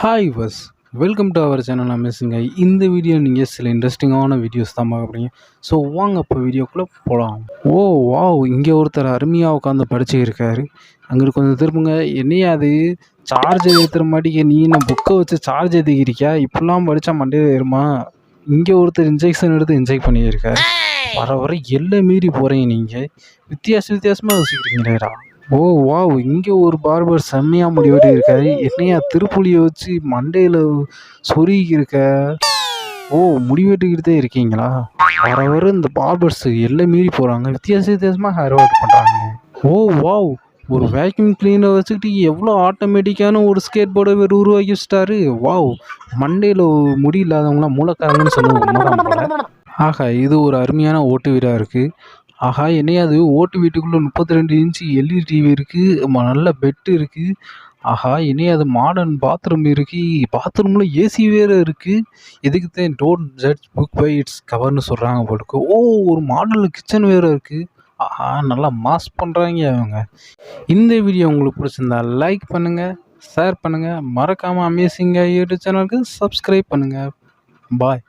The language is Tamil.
Hi guys welcome to our channel amazing இந்த வீடியோ நீங்கள் சில இன்ட்ரெஸ்டிங்கான வீடியோஸ் தான் பார்க்குறீங்க ஸோ வாங்க இப்போ வீடியோக்குள்ளே போகலாம் ஓ வாவ் இங்கே ஒருத்தர் அருமையாக உட்காந்து படிச்சு இருக்காரு. அங்கிட்டு கொஞ்சம் திரும்புங்க. என்னையா அது? சார்ஜர் ஏற்றுற மாட்டிக்க. நீ என்ன புக்கை வச்சு சார்ஜ் ஏற்றிக்கிறியா இப்படிலாம் படித்தா மண்டையில் ஏறுமா? இங்கே ஒருத்தர் இன்ஜெக்ஷன் எடுத்து இன்ஜெக்ட் பண்ணியிருக்காரு. வர வர எல்லாம் மீறி போகிறீங்க நீங்கள் வித்தியாச வித்தியாசமாக யோசிக்கிறீங்களேடா. ஓ வாவ். இங்கே ஒரு பார்பர் செம்மையாக முடி வெட்டி இருக்காரு என்னையா திருப்புளியை வச்சு மண்டையில் சொருகி இருக்க ஓ முடி வெட்டிக்கிட்டே இருக்கீங்களா? வர வர இந்த பார்பர்ஸ் எல்லாம் மீறி போகிறாங்க வித்தியாச வித்தியாசமாக ஹேர் பண்ணுறாங்க ஓ வாவ். ஒரு வேக்யூம் கிளீனர் வச்சுக்கிட்டு எவ்வளோ ஆட்டோமேட்டிக்கான ஒரு ஸ்கேட் போர்டை வேறு உருவாக்கி வச்சுட்டாரு. வாவ். மண்டையில் முடி இல்லாதவங்களாம் மூலக்காரங்கன்னு சொல்லுவது ஆகா ஆஹா இது ஒரு அருமையான ஓட்டு வீடாக இருக்குது ஆஹா என்னையா அது? ஓட்டு வீட்டுக்குள்ளே முப்பத்தி ரெண்டு இன்ச்சு எல்இடி டிவி இருக்குது நல்ல பெட்டு இருக்குது ஆஹா என்னையா அது? மாடர்ன் பாத்ரூம் இருக்குது பாத்ரூமில் ஏசி வேறு இருக்குது இதுக்கு தான் don't judge book by its கவர்னு சொல்கிறாங்க போட்டுக்கு ஓ ஒரு மாடல் கிச்சன் வேறு இருக்குது ஆஹா நல்லா மாஸ் பண்ணுறாங்க அவங்க இந்த வீடியோ உங்களுக்கு பிடிச்சிருந்தா லைக் பண்ணுங்கள் ஷேர் பண்ணுங்கள் மறக்காமல் அமேசிங்காக யூடியூப் சேனலுக்கு சப்ஸ்கிரைப் பண்ணுங்கள் பாய்